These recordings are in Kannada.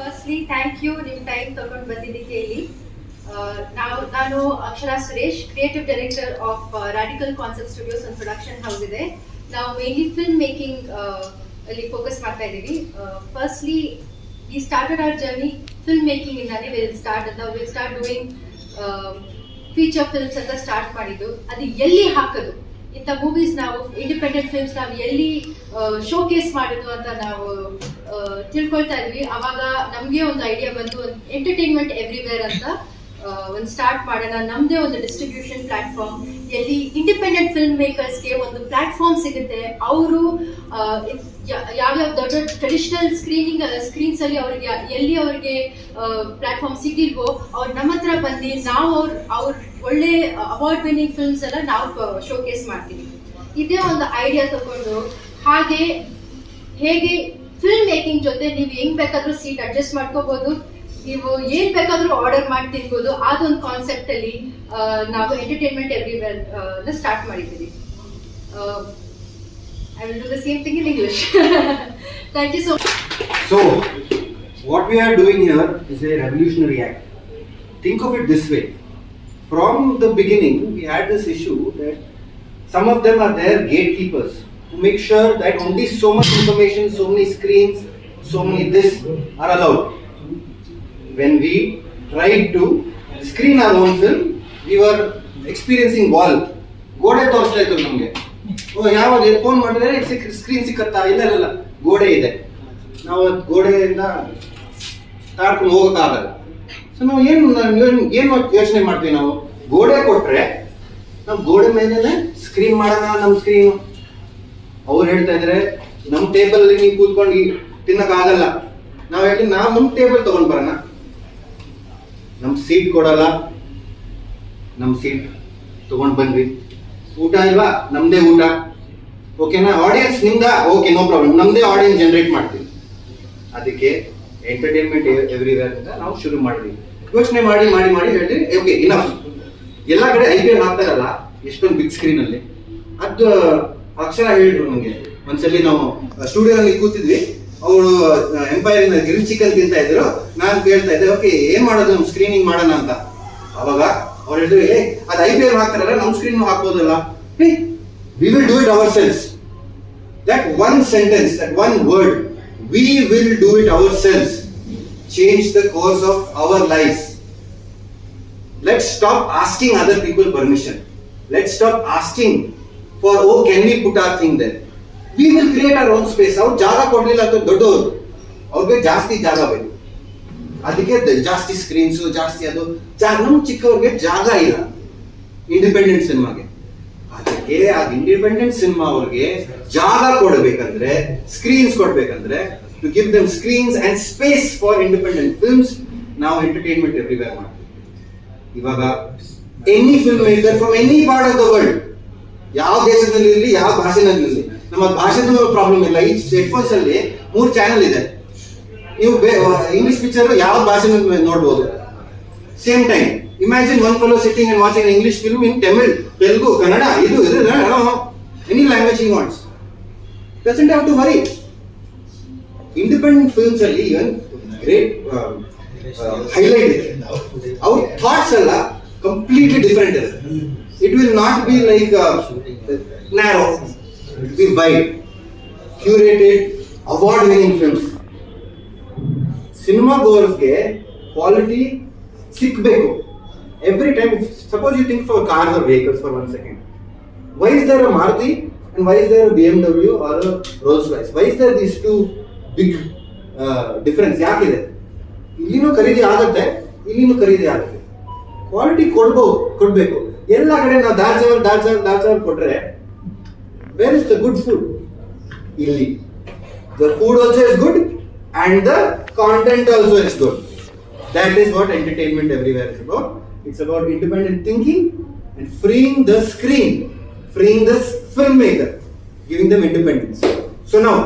ಫಸ್ಟ್ಲಿ ಥ್ಯಾಂಕ್ ಯು ನಿಮ್ಮ ಟೈಮ್ ತಗೊಂಡು ಬಂದಿದ್ದಕ್ಕೆ ಇಲ್ಲಿ ನಾವು, ನಾನು Akshara Suresh creative director of radical concept studios ಒಂದು ಪ್ರೊಡಕ್ಷನ್ ಹೌಸ್ ಇದೆ. ನಾವು ಮೇನ್ಲಿ ಫಿಲ್ಮ್ ಮೇಕಿಂಗ್ ಅಲ್ಲಿ ಫೋಕಸ್ ಮಾಡ್ತಾ ಇದ್ದೀವಿ. ಫಸ್ಟ್ಲಿ ಈ started our journey film making ಇಂದಾನೆ ವಿಲ್ ಸ್ಟಾರ್ಟ್ ಅಂತ will start doing feature films ಅಂತ ಸ್ಟಾರ್ಟ್ ಮಾಡಿದ್ದು. ಅದು ಎಲ್ಲಿ ಹಾಕೋದು? ಇಂಥ ಮೂವೀಸ್ ನಾವು ಇಂಡಿಪೆಂಡೆಂಟ್ ಫಿಲ್ಮ್ಸ್ ನಾವು ಎಲ್ಲಿ ಶೋಕೇಸ್ ಮಾಡಿದ್ದು ಅಂತ ನಾವು ತಿಳ್ಕೊಳ್ತಾ ಇದ್ವಿ. ಅವಾಗ ನಮಗೆ ಒಂದು ಐಡಿಯಾ ಬಂತು ಒಂದು ಎಂಟರ್ಟೈನ್ಮೆಂಟ್ ಎವ್ರಿವೇರ್ ಅಂತ ಒಂದು ಸ್ಟಾರ್ಟ್ ಮಾಡೋಣ. ನಮ್ಮದೇ ಒಂದು ಡಿಸ್ಟ್ರಿಬ್ಯೂಷನ್ ಪ್ಲಾಟ್ಫಾರ್ಮ್ ಎಲ್ಲಿ ಇಂಡಿಪೆಂಡೆಂಟ್ ಫಿಲ್ಮ್ ಮೇಕರ್ಸ್ಗೆ ಒಂದು ಪ್ಲಾಟ್ಫಾರ್ಮ್ ಸಿಗುತ್ತೆ. ಅವರು ಯಾವ್ಯಾವ ದೊಡ್ಡ ದೊಡ್ಡ ಟ್ರೆಡಿಷನಲ್ ಸ್ಕ್ರೀನಿಂಗ್ ಸ್ಕ್ರೀನ್ಸ್ ಅಲ್ಲಿ ಅವ್ರಿಗೆ, ಎಲ್ಲಿ ಅವ್ರಿಗೆ ಪ್ಲಾಟ್ಫಾರ್ಮ್ ಸಿಗಿಲ್ವೋ ಅವ್ರು ನಮ್ಮ ಹತ್ರ ಬಂದು ನಾವು ಅವ್ರ ಅವ್ರ ಒಳ್ಳೆ ಅವಾರ್ಡ್ ವಿನ್ನಿಂಗ್ ಫಿಲ್ಮ್ಸ್ ಎಲ್ಲ ನಾವು ಶೋಕೇಸ್ ಮಾಡ್ತೀವಿ. ಇದೇ ಒಂದು ಐಡಿಯಾ ತಗೊಂಡು ಹಾಗೆ ಹೇಗೆ ಫಿಲ್ಮ್ ಮೇಕಿಂಗ್ ಜೊತೆ ನೀವು ಹೆಂಗ್ ಬೇಕಾದ್ರೂ ಸೀಟ್ ಅಡ್ಜಸ್ಟ್ ಮಾಡ್ಕೋಬಹುದು ನೀವು ಏನ್ ಬೇಕಾದ್ರೂ ಆರ್ಡರ್ ಮಾಡಿ ತಿನ್ಬೋದು ಅದೊಂದು ಕಾನ್ಸೆಪ್ಟ್ ಅಲ್ಲಿ ನಾವು ಎಂಟರ್ಟೈನ್ಮೆಂಟ್ ಎವ್ರಿವೇರ್ ಸ್ಟಾರ್ಟ್ ಮಾಡಿದ್ದೀವಿ. I will do the same thing in English thank you so so what we are doing here is a revolutionary act. Think of it this way. From the beginning, we had this issue that some of them are their gatekeepers to make sure that only so much information, so many screens, so many this are allowed. When we tried to screen our own film, we were experiencing wall. ಗೋಡೆ ತೋರಿಸ್ತಾ ಇತ್ತು ನಮಗೆ ಓ ಯಾವಾಗ ಫೋನ್ ಮಾಡಿದ್ರೆ ಸ್ಕ್ರೀನ್ ಸಿಕ್ಕತ್ತಾ ಇಲ್ಲ ಇಲ್ಲ ಗೋಡೆ ಇದೆ ನಾವು ಗೋಡೆಯಿಂದ ತಾಡ್ಕೊಂಡು ಹೋಗೋಕ್ಕಾಗಲ್ಲ ಸೊ ನಾವು ಏನು ಏನು ಯೋಚನೆ ಮಾಡ್ತೀವಿ ನಾವು? ಗೋಡೆ ಕೊಟ್ರೆ ನಾವು ಗೋಡೆ ಮೇಲೆ ಸ್ಕ್ರೀನ್ ಮಾಡೋಣ ನಮ್ಮ ಸ್ಕ್ರೀನ್ ಅವ್ರು ಹೇಳ್ತಾ ಇದ್ರೆ ನಮ್ಮ ಟೇಬಲ್ ಅಲ್ಲಿ ನೀವು ಕೂತ್ಕೊಂಡು ತಿನ್ನಕ್ಕಾಗಲ್ಲ ನಾವು ಹೇಳಿ ನಾವು ನಮ್ಮ ಟೇಬಲ್ ತಗೊಂಡ್ ಬರೋಣ. ನಮ್ಮ ಸೀಟ್ ಕೊಡಲ್ಲ. ನಮ್ಮ ಸೀಟ್ ತಗೊಂಡ್ ಬಂದ್ವಿ. ಊಟ ಇಲ್ವಾ? ನಮ್ದೇ ಊಟ. ಓಕೆನಾ ಆಡಿಯನ್ಸ್ ನಿಮ್ದ? ಓಕೆ ನೋ ಪ್ರಾಬ್ಲಮ್ ನಮ್ದೇ ಆಡಿಯನ್ಸ್ ಜನರೇಟ್ ಮಾಡ್ತೀವಿ. ಅದಕ್ಕೆ ಎಂಟರ್ಟೈನ್ಮೆಂಟ್ ಎವ್ರಿವೇರ್ ಅಂತ ನಾವು ಶುರು ಮಾಡಿದ್ವಿ. ಯೋಚನೆ ಮಾಡಿ ಮಾಡಿ ಮಾಡಿ ಹೇಳಿ ಓಕೆ ಇನಫ್ ಎಲ್ಲ ಕಡೆ ಐ ಪಿ ಎಲ್ ಹಾಕ್ತಾರಲ್ಲ ಎಷ್ಟೊಂದು ಬಿಗ್ ಸ್ಕ್ರೀನ್ ಅಲ್ಲಿ. ಅದು ಅಕ್ಷರ ಹೇಳಿದ್ರು ನನಗೆ ಒಂದ್ಸಲಿ ನಾವು ಸ್ಟುಡಿಯೋನಲ್ಲಿ ಕೂತಿದ್ವಿ. ಅವರು ಎಂಪೈರ್ ಗ್ರಿಲ್ ಚಿಕನ್ ತಿಂತ ಇದ್ರು. ನಾನು ಕೇಳ್ತಾ ಇದ್ದೆ ಓಕೆ ಏನ್ ಮಾಡೋದು ನಮ್ ಸ್ಕ್ರೀನಿಂಗ್ ಮಾಡೋಣ ಅಂತ? ಅವಾಗ ಅವ್ರು ಹೇಳಿದ್ರು ಏ ಅದು ಐ ಪಿ ಎಲ್ ಹಾಕ್ತಾರಲ್ಲ ನಮ್ screen ಹಾಕ್ಬೋದಲ್ಲ. We will do it our selves that one sentence that one word we will do it our ourselves, change the course of our lives. Let's stop asking other people permission. Let's stop asking for, oh, can we put our thing there? We will create our own space. ಅವ್ರು ಜಾಗ ಕೊಡಲಿಲ್ಲ ಅಂತ ದೊಡ್ಡವರು ಅವ್ರಿಗೆ ಜಾಸ್ತಿ ಜಾಗ ಬೇಕು ಅದಕ್ಕೆ ಜಾಸ್ತಿ ಸ್ಕ್ರೀನ್ಸು ಜಾಸ್ತಿ ಅದು ನಮ್ಮ ಚಿಕ್ಕವ್ರಿಗೆ ಜಾಗ ಇಲ್ಲ ಇಂಡಿಪೆಂಡೆಂಟ್ ಸಿನಿಮಾಗೆ ಅದಕ್ಕೆ ಆ ಇಂಡಿಪೆಂಡೆಂಟ್ ಸಿನಿಮಾ ಅವ್ರಿಗೆ ಜಾಗ ಕೊಡಬೇಕಂದ್ರೆ ಸ್ಕ್ರೀನ್ಸ್ ಕೊಡ್ಬೇಕಂದ್ರೆ to give them screens and space for independent films ನಾವು ಎಂಟರ್ಟೈನ್ಮೆಂಟ್ ಎವ್ರಿವೇರ್ ಮಾಡ್ತೀವಿ ಇವಾಗ any film maker from any part of the world ಯಾವ ದೇಶದಲ್ಲಿ ಇರಲಿ ಯಾವ ಭಾಷೆನಲ್ಲಿ ಇರಲಿ ನಮ್ಮ ಭಾಷೆದು ಪ್ರಾಬ್ಲಮ್ ಇಲ್ಲ. ಈ ಹೆಡ್ಫೋನ್ಸ್ ಅಲ್ಲಿ ಮೂರು ಚಾನೆಲ್ ಇದೆ. ನೀವು ಇಂಗ್ಲಿಷ್ ಪಿಕ್ಚರ್ ಯಾವ ಭಾಷೆನಲ್ಲಿ ನೋಡ್ಬೋದು? Same time imagine one fellow sitting and watching English film in Tamil Telugu Kannada ಇದು ಇದು ಎನಿ ಲ್ಯಾಂಗ್ವೇಜ್ ಈ wants doesn't have to worry independent films ಅಲ್ಲಿ ಇವನ್ ಗ್ರೇಟ್ ಹೈಲೈಟ್ ಇದೆ ಅವ್ರ ಥಾಟ್ಸ್ ಎಲ್ಲ ಕಂಪ್ಲೀಟ್ಲಿ ಡಿಫರೆಂಟ್ ಇದೆ. It will not be like narrow it be wide curated award winning films cinema ಗೋರ್ಸ್ಗೆ quality ಸಿಕ್ಬೇಕು. Every time suppose you think for cars are vehicles for one second why is there a Maruti and why is there B M W or Rolls Royce why is there these two big difference ಯಾಕಿದೆ? ಇಲ್ಲಿನೂ ಖರೀದಿ ಆಗುತ್ತೆ, ಇಲ್ಲಿನೂ ಖರೀದಿ ಆಗುತ್ತೆ. ಕ್ವಾಲಿಟಿ ಕೊಡ್ಬೋದು ಕೊಡಬೇಕು. ಎಲ್ಲ ಕಡೆ ನಾವು ದಾರ್ಜಾವಲ್ ದಾರ್ಜಾವಲ್ ದಾರ್ಜಾವಲ್ ಕೊಟ್ರೆ where is the good food ಇಲ್ಲಿ. The food also is good and the content also is good that is what entertainment everywhere is about it's about independent thinking and freeing the screen freeing the film maker giving them independence so ನಾವು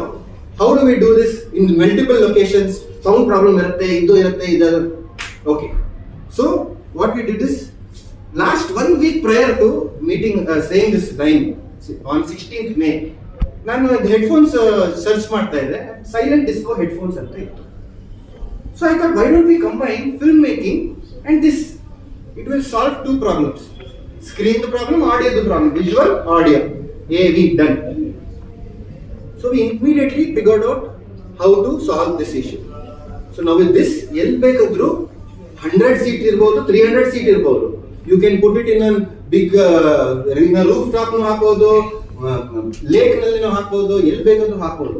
do we do this in multiple locations? Sound problem irutte, idu irutte, idu Okay. So what we did is last one week prior to meeting, uh, saying this line on 16th May, ನಾನು ಹೆಡ್ಫೋನ್ಸ್ ಸರ್ಚ್ ಮಾಡ್ತಾ ಇದ್ದೆ ಸೈಲೆಂಟ್ ಡಿಸ್ಕೋ ಹೆಡ್ಫೋನ್ಸ್ ಅಂತ ಇತ್ತು so So I thought, why don't we combine filmmaking and this? It will solve two problems. Screen the problem, audio the problem. Visual, audio. AV done. So we immediately figured out how to solve this issue. So now with this, ಎಲ್ಲಿ ಬೇಕಾದ್ರೂ ಹಂಡ್ರೆಡ್ ಸೀಟ್ ಇರ್ಬೋದು ತ್ರೀ ಹಂಡ್ರೆಡ್ ಸೀಟ್ ಇರ್ಬೋದು. You can put it in big roof top ಹಾಕ್ಬೋದು ಲೇಕ್ನಲ್ಲಿ ಹಾಕ್ಬೋದು ಎಲ್ಲಿ ಬೇಕಾದ್ರೂ ಹಾಕ್ಬೋದು.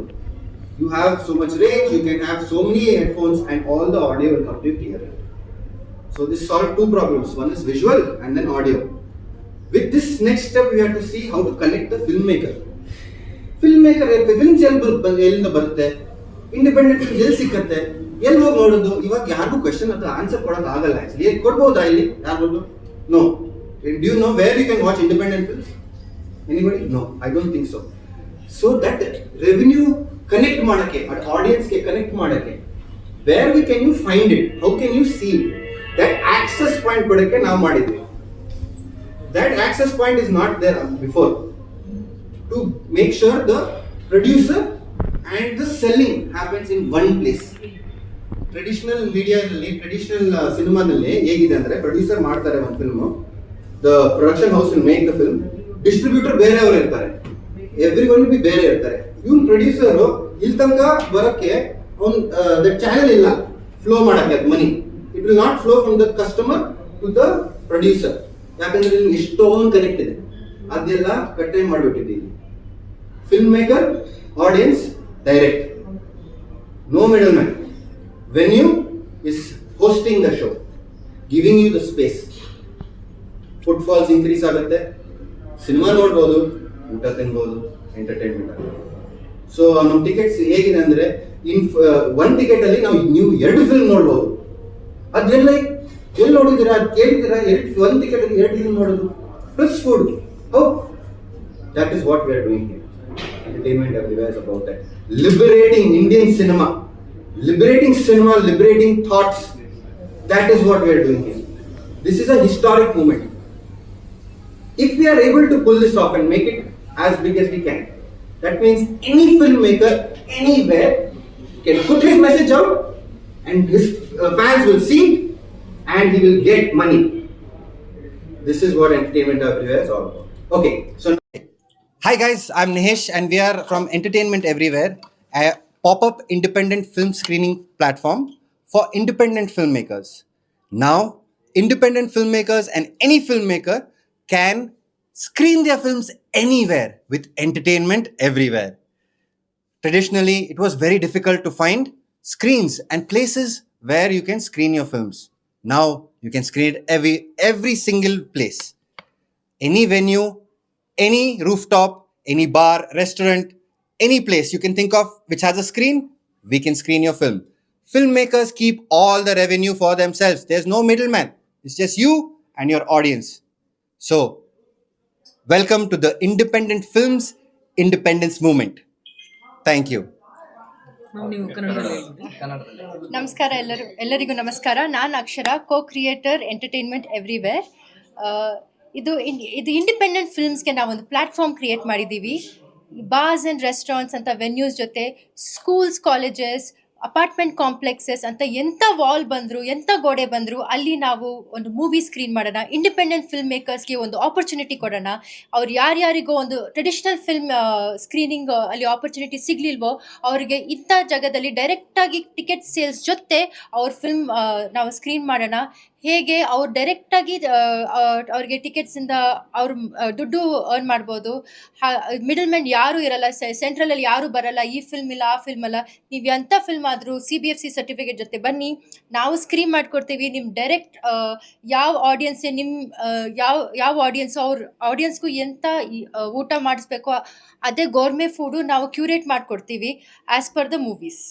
You have so much range you can have so many headphones and all the audio will come to clear so this solve two problems one is visual and then audio with this next step you have to see how to connect the film maker maker films ಎಲ್ಲಿ ಬರುತ್ತೆ ಎಲ್ಲಿಂದ ಬರುತ್ತೆ? ಇಂಡಿಪೆಂಡೆಂಟ್ ಫಿಲ್ಮ್ಸ್ ಎಲ್ಲಿ ಸಿಕ್ಕತ್ತೆ? ಎಲ್ಲಿ ಹೋಗಿ ನೋಡೋದು? ಇವಾಗ ಯಾರಿಗೂ ಕ್ವಶನ್ ಅದು ಆನ್ಸರ್ ಕೊಡೋಕೆ ಆಗಲ್ಲ. ಆಕ್ಚುಲಿ ಕೊಡ್ಬೋದಾ ಇಲ್ಲಿ? ಯಾರು no do know where you can watch independent films anybody no I don't think so so that revenue connect ಮಾಡಕ್ಕೆ ಆಡಿಯನ್ಸ್ಗೆ ಕನೆಕ್ಟ್ ಮಾಡೋಕ್ಕೆ where we can you find it how can you see that access point ಕೊಡಕ್ಕೆ ನಾವು ಮಾಡಿದ್ವಿ. That access point is not there before. To make sure the producer and the selling happens in one place. Traditional ಮೀಡಿಯಾದಲ್ಲಿ ಟ್ರೆಡಿಷನಲ್ ಸಿನಿಮಾದಲ್ಲಿ ಹೇಗಿದೆ ಅಂದರೆ ಪ್ರೊಡ್ಯೂಸರ್ ಮಾಡ್ತಾರೆ ಒಂದು film the production house make the film distributor ಬೇರೆಯವರು ಇರ್ತಾರೆ. ಎವ್ರಿ ಒನ್ ಬಿ ಬೇರೆ ಇರ್ತಾರೆ. ಇವ್ನು ಪ್ರೊಡ್ಯೂಸರು ಇಲ್ಲಿ ತನಕ ಬರೋಕ್ಕೆ ಅವ್ನು ದ ಚಾನೆಲ್ ಇಲ್ಲ. ಫ್ಲೋ ಮಾಡಕ್ಕೆ money it will not flow from the customer to the producer ಯಾಕಂದ್ರೆ ಇಲ್ಲಿ ಎಷ್ಟೊಂದು ಕನೆಕ್ಟ್ ಇದೆ. ಅದೆಲ್ಲ ಕಟ್ಟೆ ಮಾಡಿಬಿಟ್ಟಿದ್ದೀವಿ. Maker audience direct no middle man venue is hosting the show giving you the space footfalls increase ಆಗುತ್ತೆ. ಸಿನಿಮಾ ನೋಡ್ಬೋದು, ಊಟ ತಿನ್ಬೋದು ಎಂಟರ್ಟೈನ್ಮೆಂಟ್ ಆಗುತ್ತೆ. ಸೊ ನಮ್ಮ ಟಿಕೆಟ್ಸ್ ಹೇಗಿದೆ ಅಂದರೆ ಇನ್ ಒನ್ ಟಿಕೆಟ್ ಅಲ್ಲಿ ನಾವು ನೀವು ಎರಡು ಫಿಲ್ಮ್ ನೋಡ್ಬೋದು. ಅದೆಲ್ಲ ಎಲ್ಲಿ ನೋಡಿದ್ದೀರಾ, ಅದು ಕೇಳಿದ್ದೀರಾ, ಎರಡು ಒಂದು ಟಿಕೆಟಲ್ಲಿ ಎರಡು ಫಿಲ್ಮ್ ನೋಡೋದು plus food how that is what we are doing entertainment everywhere is about that. Liberating Indian cinema, liberating cinema, liberating thoughts. That is what we are doing here. This is a historic moment. If we are able to pull this off and make it as big as we can, that means any filmmaker anywhere can put his message out and his uh, fans will see and he will get money. This is what entertainment everywhere is all about. Okay, so Hi guys, I'm Nihesh and we are from Entertainment Everywhere, a pop-up independent film screening platform for independent filmmakers. Now, independent filmmakers and any filmmaker can screen their films anywhere with entertainment everywhere. Traditionally, it was very difficult to find screens and places where you can screen your films. Now, you can screen it every every single place any venue, any rooftop, any bar, restaurant, any place you can think of which has a screen, we can screen your film. Filmmakers keep all the revenue for themselves. There's no middleman. It's just you and your audience. So, welcome to the Independent Films Independence Movement. Thank you. Ma'am ನೀವು ಕನ್ನಡದಲ್ಲಿ ಕನ್ನಡದಲ್ಲಿ ನಮಸ್ಕಾರ ಎಲ್ಲರೂ ಎಲ್ಲರಿಗೂ ನಮಸ್ಕಾರ ನಾನು Akshara co creator entertainment everywhere ಇದು ಇದು ಇಂಡಿಪೆಂಡೆಂಟ್ ಫಿಲ್ಮ್ಸ್ಗೆ ನಾವು ಒಂದು ಪ್ಲ್ಯಾಟ್ಫಾರ್ಮ್ ಕ್ರಿಯೇಟ್ ಮಾಡಿದ್ದೀವಿ. ಬಾರ್ಸ್ ಆ್ಯಂಡ್ ರೆಸ್ಟೋರೆಂಟ್ಸ್ ಅಂತ ವೆನ್ಯೂಸ್ ಜೊತೆ ಸ್ಕೂಲ್ಸ್ ಕಾಲೇಜಸ್ ಅಪಾರ್ಟ್ಮೆಂಟ್ ಕಾಂಪ್ಲೆಕ್ಸಸ್ ಅಂತ ಎಂಥ ವಾಲ್ ಬಂದರು ಎಂಥ ಗೋಡೆ ಬಂದರು, ಅಲ್ಲಿ ನಾವು ಒಂದು ಮೂವಿ ಸ್ಕ್ರೀನ್ ಮಾಡೋಣ ಇಂಡಿಪೆಂಡೆಂಟ್ ಫಿಲ್ಮ್ ಮೇಕರ್ಸ್ಗೆ ಒಂದು ಆಪರ್ಚುನಿಟಿ ಕೊಡೋಣ. ಅವ್ರು ಯಾರ್ಯಾರಿಗೋ ಒಂದು ಟ್ರೆಡಿಷ್ನಲ್ ಫಿಲ್ಮ್ ಸ್ಕ್ರೀನಿಂಗ್ ಅಲ್ಲಿ ಆಪರ್ಚುನಿಟಿ ಸಿಗಲಿಲ್ವೋ, ಅವರಿಗೆ ಇಂಥ ಜಾಗದಲ್ಲಿ ಡೈರೆಕ್ಟಾಗಿ ಟಿಕೆಟ್ ಸೇಲ್ಸ್ ಜೊತೆ ಅವ್ರ ಫಿಲ್ಮ್ ನಾವು ಸ್ಕ್ರೀನ್ ಮಾಡೋಣ. ಹೇಗೆ ಅವ್ರು ಡೈರೆಕ್ಟಾಗಿ ಅವ್ರಿಗೆ ಟಿಕೆಟ್ಸಿಂದ ಅವ್ರ ದುಡ್ಡು ಅರ್ನ್ ಮಾಡ್ಬೋದು. ಮಿಡಲ್ ಮ್ಯಾನ್ ಯಾರೂ ಇರಲ್ಲ ಸೆಂಟ್ರಲಲ್ಲಿ ಯಾರೂ ಬರಲ್ಲ ಈ ಫಿಲ್ಮ್ ಇಲ್ಲ ಆ ಫಿಲ್ಮ್ ಅಲ್ಲ. ನೀವು ಎಂಥ ಫಿಲ್ಮ್ ಆದರೂ C B F C certificate ಜೊತೆ ಬನ್ನಿ. ನಾವು ಸ್ಕ್ರೀನ್ ಮಾಡಿಕೊಡ್ತೀವಿ. ನಿಮ್ಮ ಡೈರೆಕ್ಟ್ ಯಾವ ಆಡಿಯನ್ಸ್ ನಿಮ್ಮ ಯಾವ ಯಾವ ಆಡಿಯನ್ಸ್ ಅವ್ರ ಆಡಿಯನ್ಸ್ಗೂ ಈ, ಊಟ ಮಾಡಿಸ್ಬೇಕು ಅದೇ ಗೌರ್ಮೆ ಫುಡು ನಾವು ಕ್ಯೂರೇಟ್ ಮಾಡಿಕೊಡ್ತೀವಿ ಆ್ಯಸ್ ಪರ್ ದ ಮೂವೀಸ್